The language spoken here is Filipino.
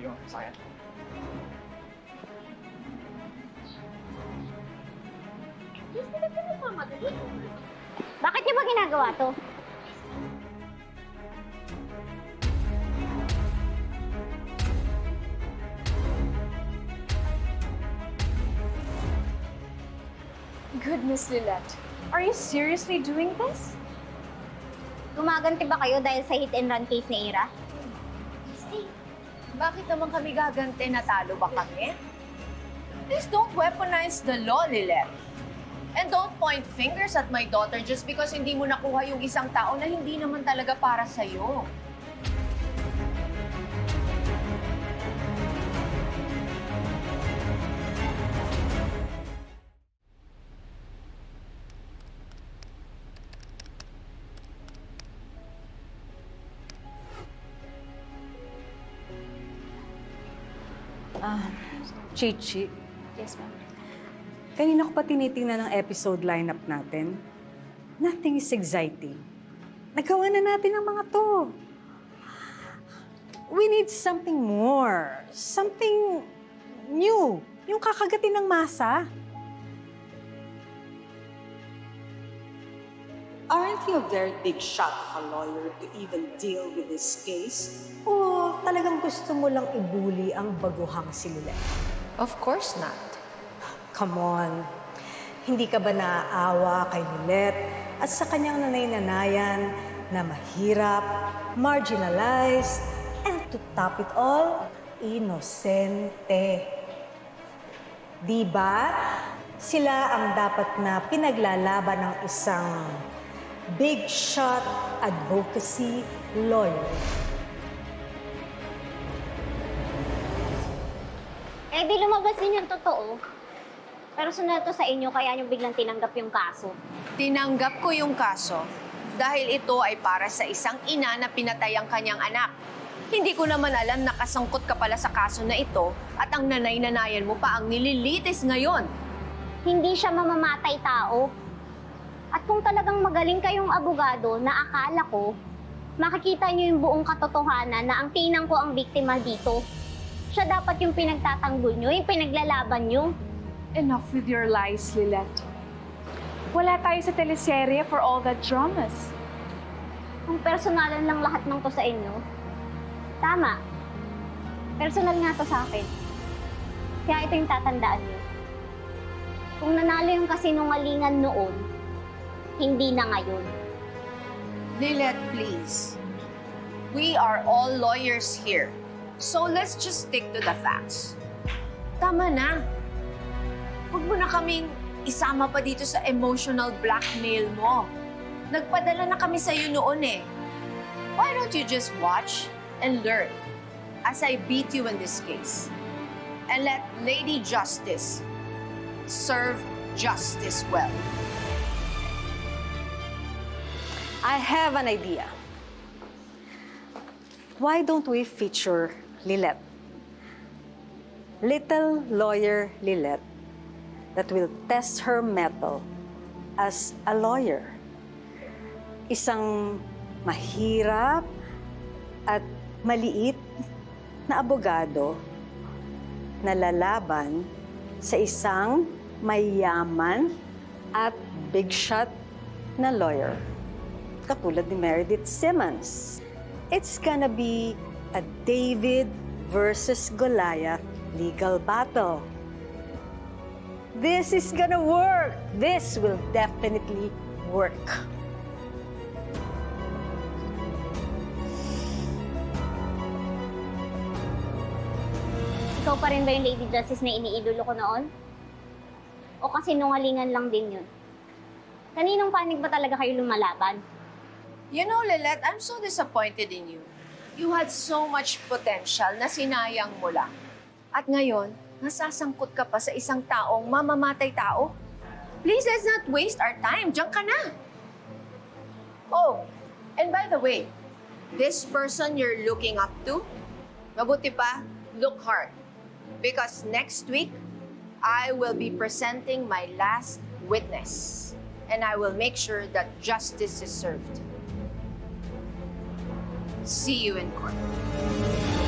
yung sakyan. Bakit niyo ba ginagawa to? Goodness, Lilette. Are you seriously doing this? Gumaganti ba kayo dahil sa hit and run case ni Ira? Bakit naman kami gagante? Natalo ba kami? Please don't weaponize the law, Lilette. And don't point fingers at my daughter just because hindi mo nakuha yung isang tao na hindi naman talaga para sa'yo. Ah, Chichi, Yes, ma'am. kanina ko pa tinitingnan ng episode lineup natin. Nothing is exciting. Nagawa na natin ang mga to. We need something more. Something new. Yung kakagatin ng masa. Aren't you a very big shot of a lawyer to even deal with this case? O talagang gusto mo lang ibuli ang baguhang si Lilette? Of course not. Come on. Hindi ka ba naaawa kay Lilette at sa kanyang nanay-nanayan na mahirap, marginalized, and to top it all, inosente. Di ba? Sila ang dapat na pinaglalaban ng isang big shot advocacy lawyer. Eh di lumabas din yung totoo. Personal to sa inyo kaya nyo biglang tinanggap yung kaso. Tinanggap ko yung kaso dahil ito ay para sa isang ina na pinatay ang kanyang anak. Hindi ko naman alam na kasangkot ka pala sa kaso na ito at ang nanay-nanayan mo pa ang nililitis ngayon. Hindi siya mamamatay tao. At kung talagang magaling kayong abogado na akala ko, makikita nyo yung buong katotohanan na ang tinang ko ang biktima dito. Siya dapat yung pinagtatanggol nyo, yung pinaglalaban nyo. Enough with your lies, Lilette. Wala tayo sa teleserye for all that dramas. Kung personalan lang lahat ng to sa inyo, tama. Personal nga to sa akin. Kaya ito yung tatandaan nyo. Kung nanalo yung kasinungalingan noon, hindi na ngayon. Lilette, please. We are all lawyers here. So let's just stick to the facts. Tama na. Huwag mo na kaming isama pa dito sa emotional blackmail mo. Nagpadala na kami sa'yo noon eh. Why don't you just watch and learn as I beat you in this case? And let Lady Justice serve justice well. I have an idea. Why don't we feature Lilette? Little lawyer Lilette that will test her mettle as a lawyer. Isang mahirap at maliit na abogado na lalaban sa isang mayaman at big shot na lawyer katulad ni Meredith Simmons. It's gonna be a David versus Goliath legal battle. This is gonna work. This will definitely work. Ikaw pa rin ba yung Lady Justice na iniidolo ko noon? O kasi nungalingan lang din yun? Kaninong panig ba talaga kayo lumalaban? You know, Lilette, I'm so disappointed in you. You had so much potential na sinayang mo lang. At ngayon, nasasangkot ka pa sa isang taong mamamatay tao. Please, let's not waste our time. Diyan ka na. Oh, and by the way, this person you're looking up to, mabuti pa, look hard. Because next week, I will be presenting my last witness. And I will make sure that justice is served. See you in court.